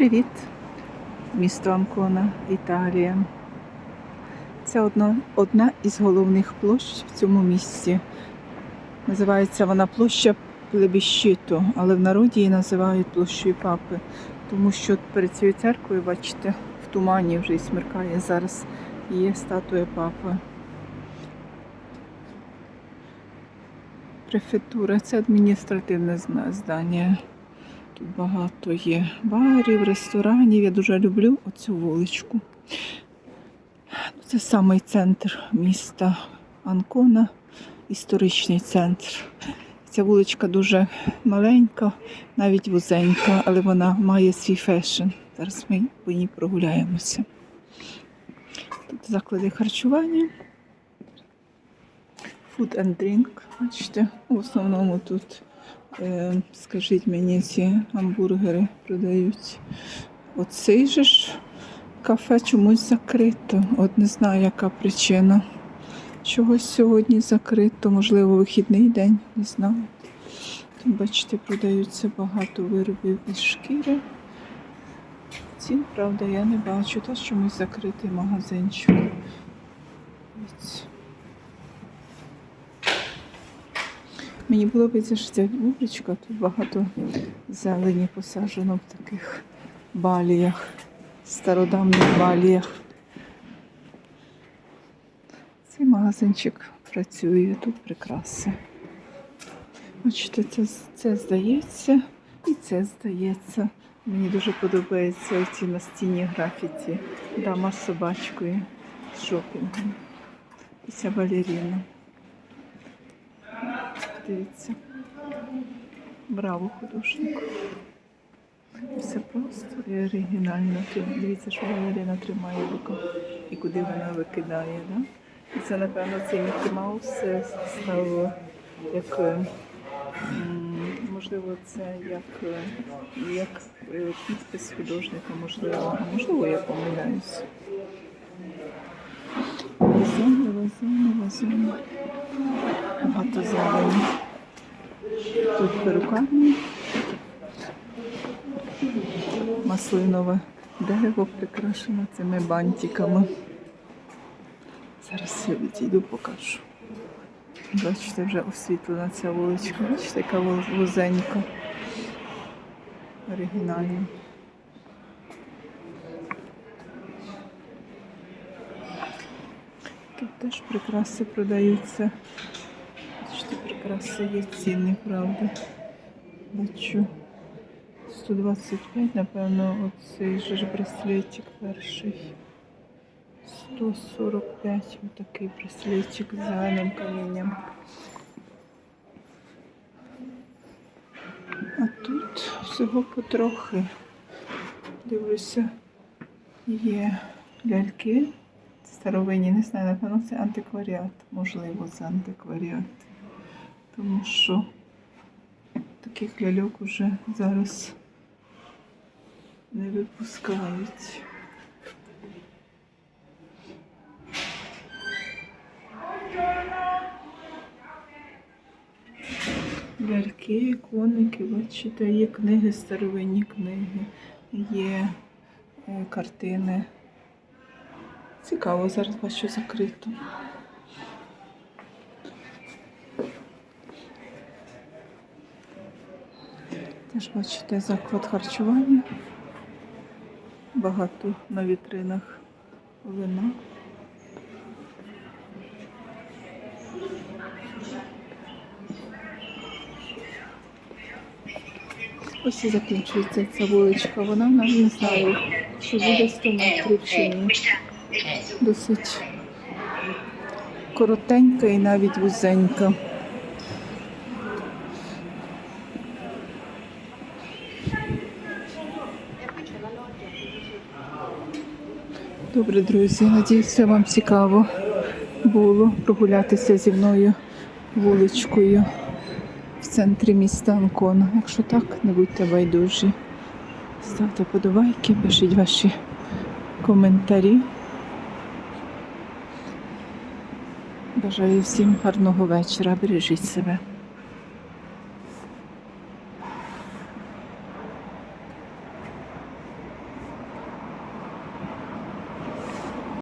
Привіт! Місто Анкона, Італія. Це одна, одна із головних площ в цьому місті. Називається вона площа Плебіщиту, але в народі її називають площею папи, тому що перед цією церквою, бачите, в тумані вже і смеркає зараз є статуя папи. Префектура це адміністративне здання. Тут багато є барів, ресторанів. Я дуже люблю оцю вуличку. Це самий центр міста Анкона, історичний центр. Ця вуличка дуже маленька, навіть вузенька, але вона має свій фешн. Зараз ми по ній прогуляємося. Тут заклади харчування. Food and drink. Бачите, в основному тут Е, Скажіть мені, ці гамбургери продають. Оцей же ж кафе чомусь закрито. От не знаю, яка причина. Чогось сьогодні закрито, можливо, вихідний день, не знаю. Тут, бачите, продаються багато виробів із шкіри. Цін, правда, я не бачу. Та чомусь закритий магазинчик. Ось. Мені подобається що ця вуличка, тут багато зелені посаджено в таких баліях, стародавніх баліях. Цей магазинчик працює, тут прикраси. Бачите, це, це здається і це здається. Мені дуже подобаються ці настінні графіті. Дама з собачкою з шопінгом. І ця балеріна. Дивіться. Браво художнику. Все просто і оригінально. Дивіться, що Валерина тримає в руках і куди вона викидає. Да? І це, напевно, цей Мікі Маус е, став як, е, можливо, це як, е, як е, підпис художника, можливо, а можливо, я помиляюсь. Вазони, вазони, вазони. Багато зелені. Тут перукарні. Маслинове дерево прикрашено цими бантиками. Зараз я відійду, покажу. Бачите, вже освітлена ця вуличка. Бачите, яка вузенька. Оригінальна. Тут теж прикраси продаються. Прикраси є ціни, правда. Бачу. 125, напевно, оцей же ж браслетик перший. 145 отакий браслетик з зеленим камінням. А тут всього потрохи. Дивлюся, є ляльки старовинні, не знаю, напевно, це антикваріат, можливо, це антикваріат. Тому що таких ляльок уже зараз не випускають. Ляльки, коники, бачите, є книги, старовинні книги, є е, картини. Цікаво, зараз бачу закрито. Теж бачите заклад харчування. Багато на вітринах вина. Ось і закінчується ця вуличка. Вона навіть не знаю, чи буде 100 метрів чи. Досить коротенька і навіть вузенька. Добре, друзі, надіюся, вам цікаво було прогулятися зі мною вуличкою в центрі міста Анкона. Якщо так, не будьте байдужі. Ставте подобайки, пишіть ваші коментарі. Бажаю всім гарного вечора. Бережіть себе.